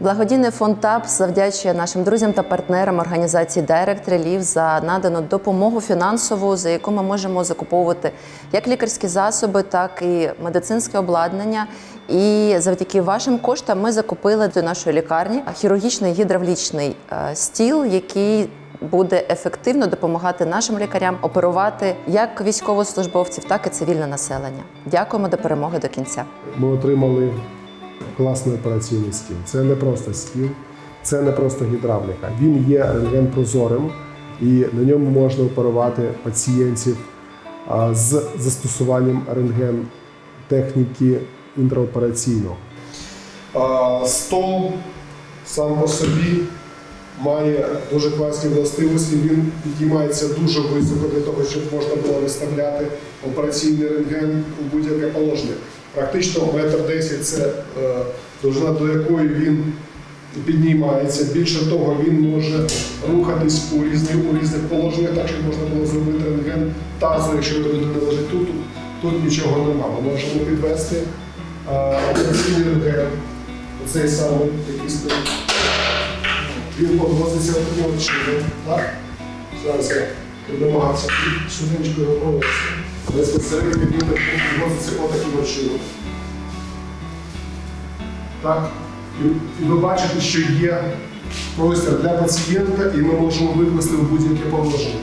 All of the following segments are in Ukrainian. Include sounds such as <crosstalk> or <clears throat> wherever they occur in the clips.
Благодійний фонд ТАПС завдячує нашим друзям та партнерам організації Direct Relief за надану допомогу фінансову, за яку ми можемо закуповувати як лікарські засоби, так і медицинське обладнання. І завдяки вашим коштам ми закупили до нашої лікарні хірургічний гідравлічний е, стіл, який буде ефективно допомагати нашим лікарям оперувати як військовослужбовців, так і цивільне населення. Дякуємо до перемоги до кінця. Ми отримали класний операційний стіл. Це не просто стіл, це не просто гідравліка. Він є рентген-прозорим і на ньому можна оперувати пацієнтів з застосуванням рентген-техніки інтраопераційно. Стол сам по собі має дуже класні властивості. Він підіймається дуже високо для того, щоб можна було виставляти операційний рентген у будь-яке положення. Практично метр десять це е, довжина, до якої він піднімається. Більше того, він може рухатись у різних, у різних положеннях, так щоб можна було зробити рентген тазу, якщо людина лежить тут, тут, нічого немає. Ми можемо підвести е, операційний рентген, цей самий, який стоїть. Він підвозиться таким от чином. Зараз я швиденько його провести. Безпосередньо він підвозиться отаким от чином. Так? І, і ви бачите, що є простір для пацієнта, і ми можемо викласти в будь-яке положення.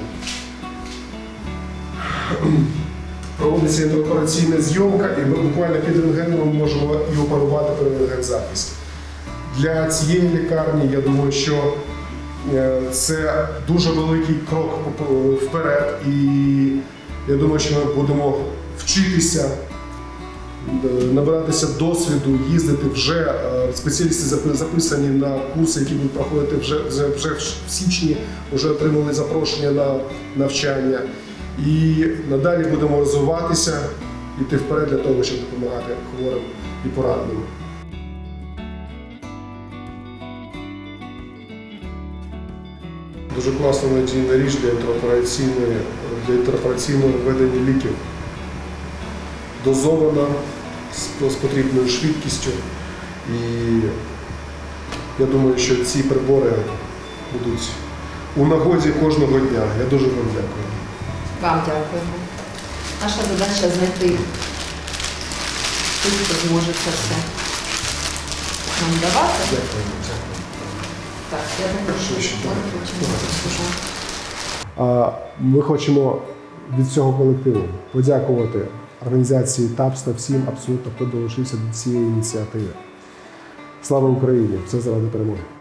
<clears throat> Проводиться інтеропераційна зйомка, і ми буквально під рентгеном можемо і оперувати при рентгензаписі. Для цієї лікарні я думаю, що це дуже великий крок вперед, і я думаю, що ми будемо вчитися, е, набиратися досвіду, їздити вже. е, Спеціалісти записані на курси, які будуть проходити вже, вже, вже в січні, вже отримали запрошення на навчання. І надалі будемо розвиватися, йти вперед для того, щоб допомагати хворим і пораненим. Дуже класна надійна річ для інтеропераційної, для інтеропераційного введення ліків. Дозована з, з потрібною швидкістю. І я думаю, що ці прибори будуть у нагоді кожного дня. Я дуже вам дякую. Вам дякуємо. Наша задача знайти тих, хто зможе це все нам давати. Дякую. дякую. Так, я хочемо. Ми хочемо від цього колективу подякувати організації ТАПС та всім абсолютно, хто долучився до цієї ініціативи. Слава Україні! Все заради перемоги!